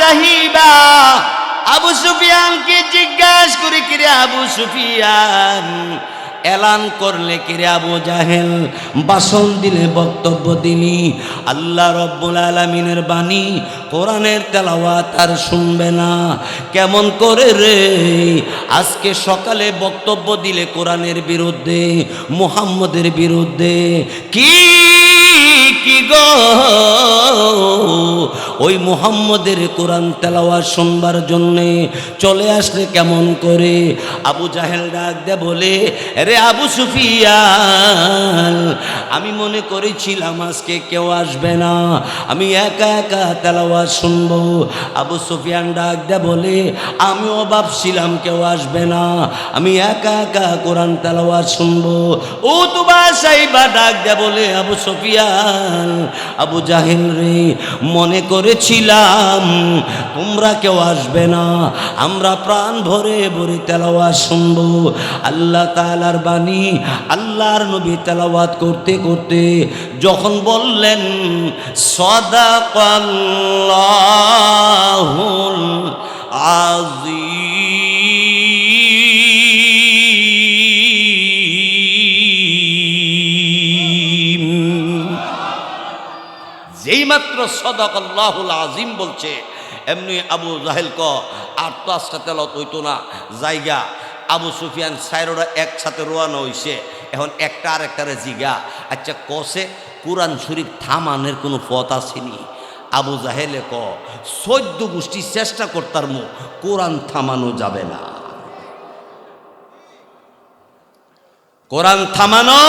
সাহিবা আবু সুফিয়ানকে জিজ্ঞাসা করে কিরে আবু সুফিয়ান? এলান করলে কিরে আবু জাহেল? বাসন দিলে বক্তব্য দিলি। আল্লাহ রব্বুল আলমিনের বাণী কোরআনের তেলাওয়াত আর শুনবে না। কেমন করে রে? আজকে সকালে বক্তব্য দিলে কোরআনের বিরুদ্ধে, মুহাম্মদের বিরুদ্ধে। কি কি গো? ওই মুহাম্মদের কোরআন তেলাওয়া শুনবার জন্যে চলে আসলে কেমন করে? আবু জাহেল ডাক দে বলে, রে আবু সুফিয়ান, আমি মনে করেছিলাম আজকে কেউ আসবে না। আমি একা একা তেলাওয়া শুনব। আবু সুফিয়ান ডাক দে বলে, আমিও ভাবছিলাম কেউ আসবে না। আমি একা একা কোরআন তেলাওয়া শুনব। ও তুবা সাইবা ডাক দে বলে, আবু সুফিয়ান, আবু জাহিল রে, মনে করেছিলাম। তোমরা কেউ আসবে না। আমরা প্রাণ ভরে ভরে তেলাওয়াত শুনব। আল্লাহ তালার বাণী আল্লাহর নবী তেলাওয়াত করতে করতে যখন বললেন সদা সদাকাল্লাহুল আজিম মাত্র সদক আজিম বলছে, এমনি আবু জাহেল ক, আর তো তেলত হইতো না, জায়গা। আবু সুফিয়ান সাইরোরা একসাথে রোয়ানো হইছে, এখন একটা আর একটারে জিগা। আচ্ছা কসে কোরআন শরীফ থামানের কোনো পথ আসেনি। আবু জাহেলে ক, সদ্য গোষ্ঠী চেষ্টা করতার মো, কোরআন থামানো যাবে না। কোরআন থামানো?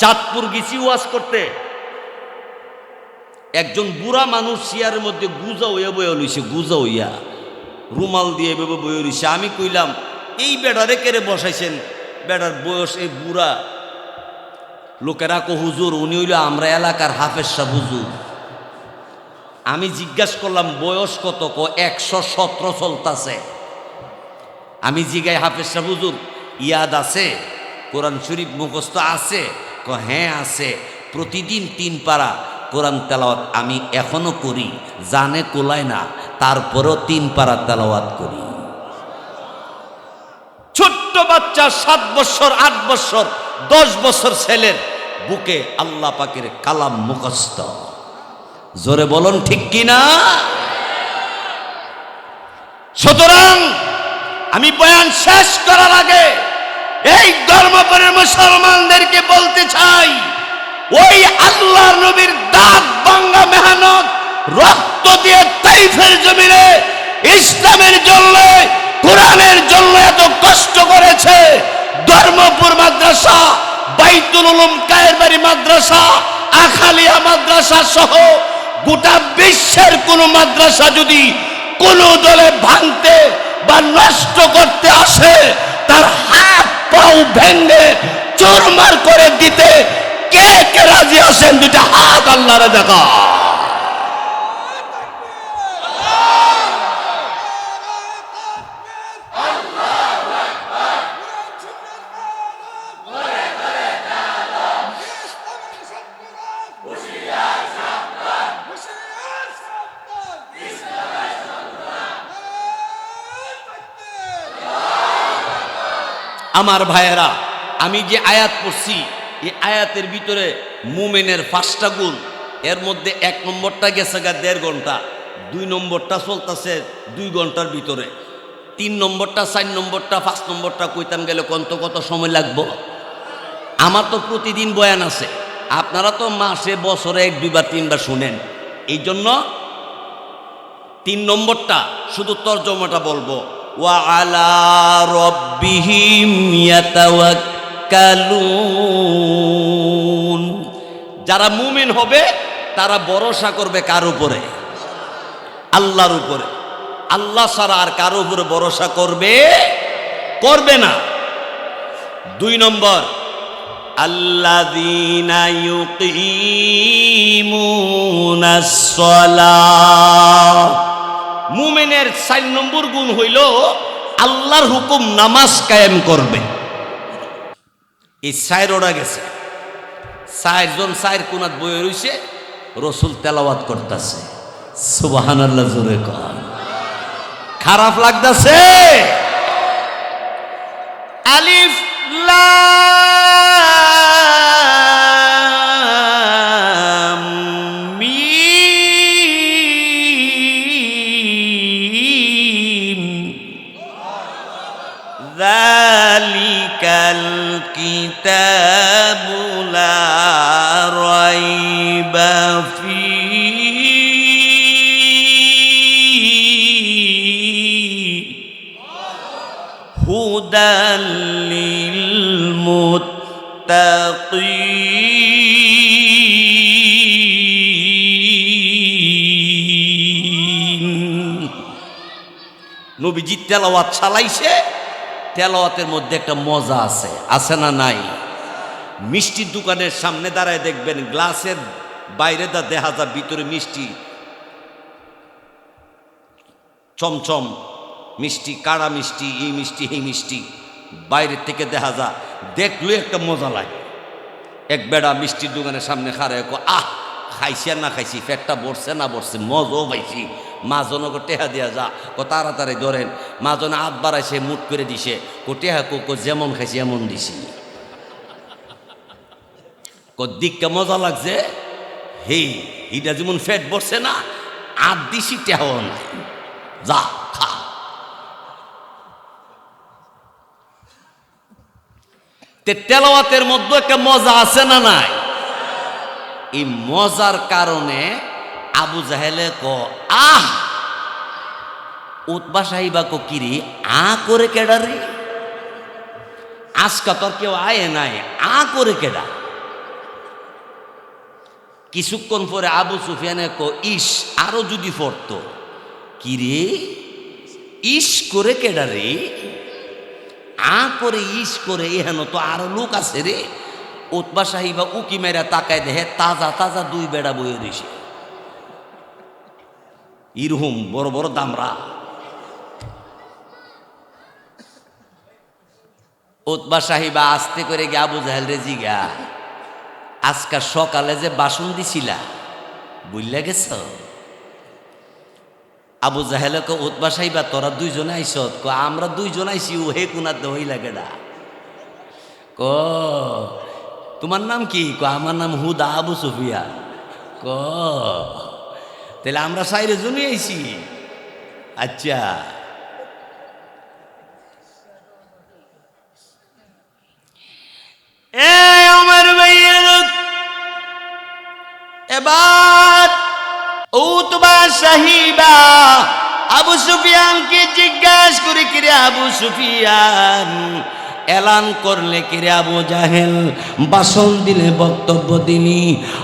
চাঁদপুর গেছি ওয়াজ করতে। একজন বুড়া মানুষ চেয়ারের মধ্যে গুজা হইয়া বয়ে লইছে, গুজা হইয়া। রুমাল দিয়ে ভেবে বয়ে লইছে। আমি কইলাম, এই বেড়ারে কেড়ে বসাইছেন? বেড়ার বয়স এই বুড়া। লোকেরা কো হুজুর, উনি হইল আমরা এলাকার হাফেজ সাহ হুজুর। আমি জিজ্ঞাসা করলাম, বয়স কত? ক একশো সতেরো চলতাছে। আমি জিগাই, হাফেজ সাহ হুজুর, ইয়াদ আছে? কোরআন শরীফ মুখস্থ আছে? ক হ্যাঁ আছে। প্রতিদিন তিন পারা। কোরআন তেলাওয়াত আমি এখনও করি, জানে কোলায় না, তারপরও তিন পারা তেলাওয়াত করি। ছোট্ট বাচ্চা সাত বছর, আট বছর, দশ বছর ছেলের বুকে আল্লাহ পাকের কালাম মুখস্থ। জোরে বলুন, ঠিক কি না? সুতরাং আমি বয়ান শেষ করার আগে এই ধর্মপরের মুসলমানদেরকে বলতে চাই ওই আল্লাহ নবীর দাঁত বাঙ্গা মেহনত, রক্ত দিয়ে তাইফের জমিনে, ইসলামের জন্য, কোরআনের জন্য এত কষ্ট করেছে। ধর্মপুর মাদ্রাসা, বাইতুল উলুম কায়েরবাড়ি মাদ্রাসা, আখালিয়া মাদ্রাসা সহ গোটা বিশ্বের কোন মাদ্রাসা যদি কোন দলে ভাঙতে বা নষ্ট করতে আসে, তার হাত পাও ভেঙে চুরমার করে দিতে কে কে রাজি আছেন? দুটা হাত আল্লাহরে দেখা আমার ভাইয়েরা আমি যে আয়াত পড়ছি এই আয়াতের ভিতরে মুমেনের পাঁচটা গুণ, এর মধ্যে এক নম্বরটা গেছে গা দেড় ঘণ্টা, দুই নম্বরটা চলতেছে দুই ঘণ্টার ভিতরে। তিন নম্বরটা, চার নম্বরটা, পাঁচ নম্বরটা কইতাম গেলে কত কত সময় লাগবো? আমার তো প্রতিদিন বয়ান আছে, আপনারা তো মাসে, বছরে এক, দুইবার, তিনবার শুনেন। এই জন্য তিন নম্বরটা শুধু তর্জমাটা বলব। ওয়া আলা রব্বিহিম যারা মুমিন হবে, তারা ভরসা করবে কার উপরে? আল্লাহর উপরে। আল্লাহ ছাড়া আর কারও উপরে ভরসা করবে করবে না। দুই নম্বর, আল্লাযীনা চার নম্বর গুণ হইল, আল্লাহর হুকুম নামাজ কায়েম করবে। এই সাইর ওরা গেছে। চারজন চার কোনাত বয়ে রইছে, রসুল তেলাওয়াত করতেছে। সুবাহান আল্লাহ জোরে কন। খারাপ লাগতেছে? আলিফ লাম। মুত্তাকিন নবীজি তেলাওয়াত চালাইছে, তেলাওয়াতের মধ্যে একটা মজা আছে। আছে না নাই? মিষ্টির দোকানের সামনে দাঁড়ায় দেখবেন গ্লাসের বাইরে দা দেখা যা ভিতরে মিষ্টি, চমচম মিষ্টি, কাড়া মিষ্টি, এই মিষ্টি এই মিষ্টি। বাইরের থেকে দেখা যা দেখলে একটা মজা লাগে। এক বেড়া মিষ্টির দোকানের সামনে খারায় আহ, খাইছি না খাইছি, পেটটা বসছে না বসছে মজও পাইছি। মাজনকে টেহা দিয়া যা কো তাড়াতাড়ি ধরেন। মাজনে হাত বাড়াইছে, মুট করে দিছে কো টেহা কো যেমন খাইছি এমন দিছি। কো দিককে মজা লাগছে? হে এটা যেমন ফেট বসছে না, আর দিছি টেহাও নাই। যা, খা। তে তেলাওয়াতের মধ্যে একটা মজা আছে না নাই? এই মজার কারণে আবু জাহেলে ক, আহ! উৎবা সাহিবা কো কিরি আ করে কেডা রে? আজকা তোর কেউ আয়ে নাই, আ করে কেডা? কিছুক্ষণ পরে আবু সুফিয়ানে কো, ইস, আরও যদি পড়তো। কিরে ইস করে কেডা রে? আ করে ইস করে এহেন তো আরও লোক আছে রে। উৎবা সাহিবা উকি মেরা তাকায় দেহে, তাজা তাজা দুই বেড়া বইয়ে দিছে। ইরহুম, বড় বড় দামরা। উৎবা সাহিবা আস্তে করে গে আবু জাহেল রে জিগা আজকাল সকালে যে বাসন দিছিলা বুঝলে গেছ? আবু জাহেলকে উৎবা সাহিবা তোরা দুইজন আইসত। ক আমরা দুইজন আইসি ও হে কুনার দই লাগে না ক তোমার নাম কি? ক আমার নাম হুদা আবু সুফিয়া ক তাহলে আমরা সাইরে জমি আইছি। আচ্ছা। এ সাহিবা আবু সুফিয়ানকে জিজ্ঞাসা করে আবু সুফিয়ান? এলান করলে কিরে আবু জাহেল? বাসন দিলে বক্তব্য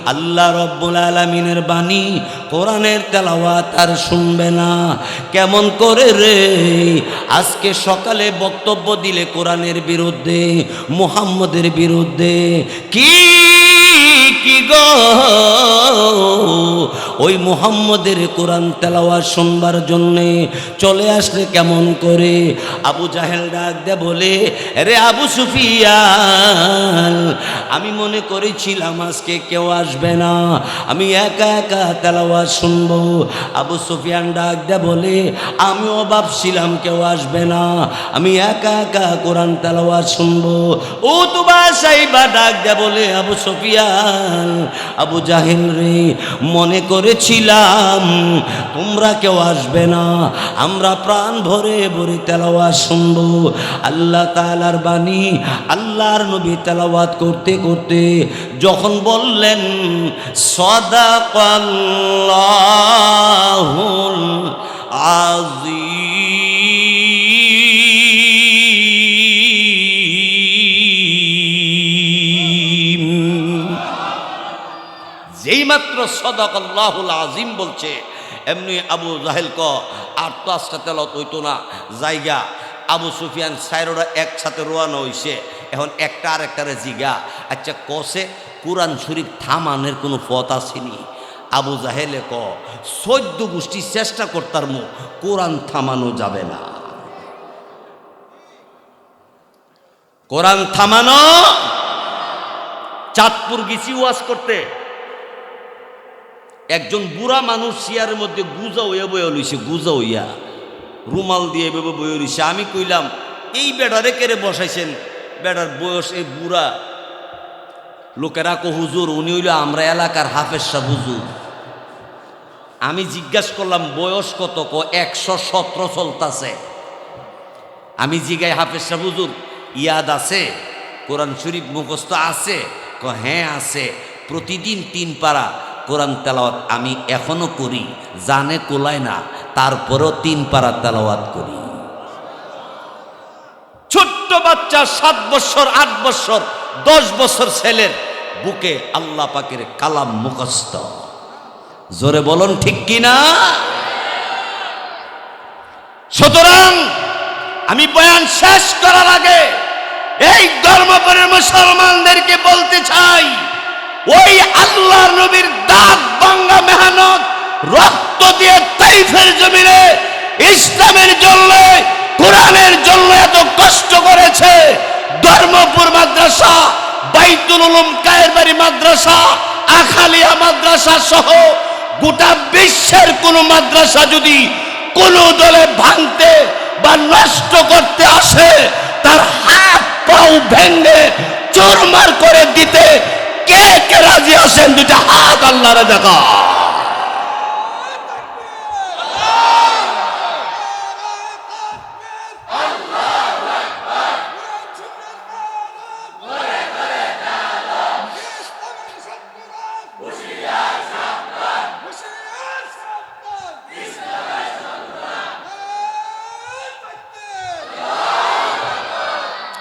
আল্লাহ রব্বুল আলমিনের বাণী কোরআনের তেলাওয়াত আর শুনবে না। কেমন করে রে? আজকে সকালে বক্তব্য দিলে কোরআনের বিরুদ্ধে, মুহাম্মদের বিরুদ্ধে। কি কি গো? ওই মুহাম্মদের কোরআন তেলাওয়া শুনবার জন্যে চলে আসলে কেমন করে? আবু জাহেল ডাক দে বলে রে আবু সুফিয়ান, আমি মনে করেছিলাম আজকে কেউ আসবে না। আমি একা একা তেলাওয়া শুনব। আবু সুফিয়ান ডাক দে বলে, আমিও ভাবছিলাম কেউ আসবে না। আমি একা একা কোরআন তেলাওয়া শুনব। ও তোমার সাইবা ডাক দে বলে, আবু সুফিয়ান, আবু জাহিল রে, মনে করেছিলাম। তোমরা কেউ আসবে না। আমরা প্রাণ ভরে ভরে তেলাওয়াত শুনব। আল্লাহ তালার বাণী আল্লাহর নবী তেলাওয়াত করতে করতে যখন বললেন সদাকাল্লাহুল আজিম যেই মাত্র সদক আজিম বলছে। এমনি আবু জাহেল ক, আর তো আজটা তেলত হইতো না, জায়গা। আবু সুফিয়ান সাইরোরা একসাথে রোয়ানো হইছে, এখন একটা আর একটারে জিগা। আচ্ছা কষে কোরআন শরীফ থামানের কোনো পথ আসেনি। আবু জাহেলে ক, সদ্য গোষ্ঠী চেষ্টা করতার মো, কোরআন থামানো যাবে না। কোরআন থামানো, চাঁদপুর গেছি ওয়াজ করতে। একজন বুড়া মানুষ চেয়ারের মধ্যে গুজা হইয়া বয়ে লইছে, গুজা হইয়া। রুমাল দিয়ে এভাবে বয়ে লইছে। আমি কইলাম, এই বেড়ারে কেড়ে বসাইছেন? বেড়ার বয়স এই বুড়া। লোকেরা কো হুজুর, উনি হইল আমরা এলাকার হাফেজ সাহ হুজুর। আমি জিজ্ঞাসা করলাম, বয়স কত? ক একশো সতেরো চলতাছে। আমি জিগাই, হাফেজ সাহ হুজুর, ইয়াদ আছে? কোরআন শরীফ মুখস্থ আছে? ক হ্যাঁ আছে। প্রতিদিন তিন পারা। কোরআন তেলাওয়াত আমি এখনও করি, জানে কোলায় না, তারপরেও তিন পারা তেলাওয়াত করি। ছোট্ট বাচ্চা সাত বছর, আট বছর, দশ বছর ছেলের বুকে আল্লাহ পাকের কালাম মুখস্থ। জোরে বলুন, ঠিক কিনা সুতরাং আমি বয়ান শেষ করার আগে এই ধর্মপরের মুসলমানদেরকে বলতে চাই ওই আল্লাহ নবীর দাঁত ভাঙ্গা মেহনত, রক্ত দিয়ে তাইফের জমিনে, ইসলামের জন্য, কোরআনের জন্য এত কষ্ট করেছে। ধর্মপুর মাদ্রাসা, বাইতুল উলুম কায়েরবাড়ি মাদ্রাসা, আখালিয়া মাদ্রাসা সহ গোটা বিশ্বের কোন মাদ্রাসা যদি কোন দলে ভাঙতে বা নষ্ট করতে আসে, তার হাত পাও ভেঙে চোরমার করে দিতে কে কে রাজি আছেন? দুটা হাত আল্লাহরে দেখা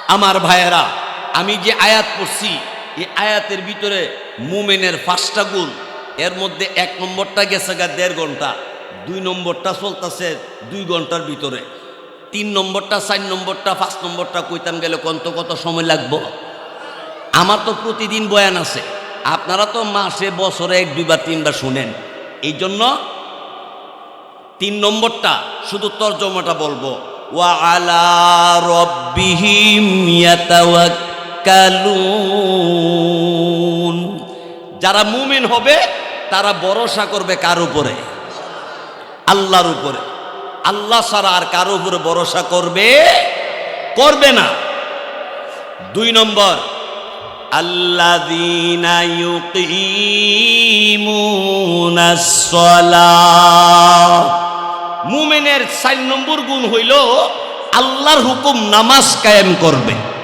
আমার ভাইয়েরা আমি যে আয়াত পড়ছি এই আয়াতের ভিতরে মুমেনের পাঁচটা গুণ, এর মধ্যে এক নম্বরটা গেছে গা দেড় ঘণ্টা, দুই নম্বরটা চলতেছে দুই ঘণ্টার ভিতরে। তিন নম্বরটা, চার নম্বরটা, পাঁচ নম্বরটা কইতাম গেলে কত কত সময় লাগবো? আমার তো প্রতিদিন বয়ান আছে, আপনারা তো মাসে, বছরে এক, দুইবার, তিনবার শুনেন। এই জন্য তিন নম্বরটা শুধু তর্জমাটা বলব। ওয়া আলা রব্বিহিম যারা মুমিন হবে, তারা ভরসা করবে কার উপরে? আল্লাহর উপরে। আল্লাহ ছাড়া আর কারও উপরে ভরসা করবে করবে না। দুই নম্বর, আল্লাযীনা ইউকিমুনাস চার নম্বর গুণ হইল, আল্লাহর হুকুম নামাজ কায়েম করবে।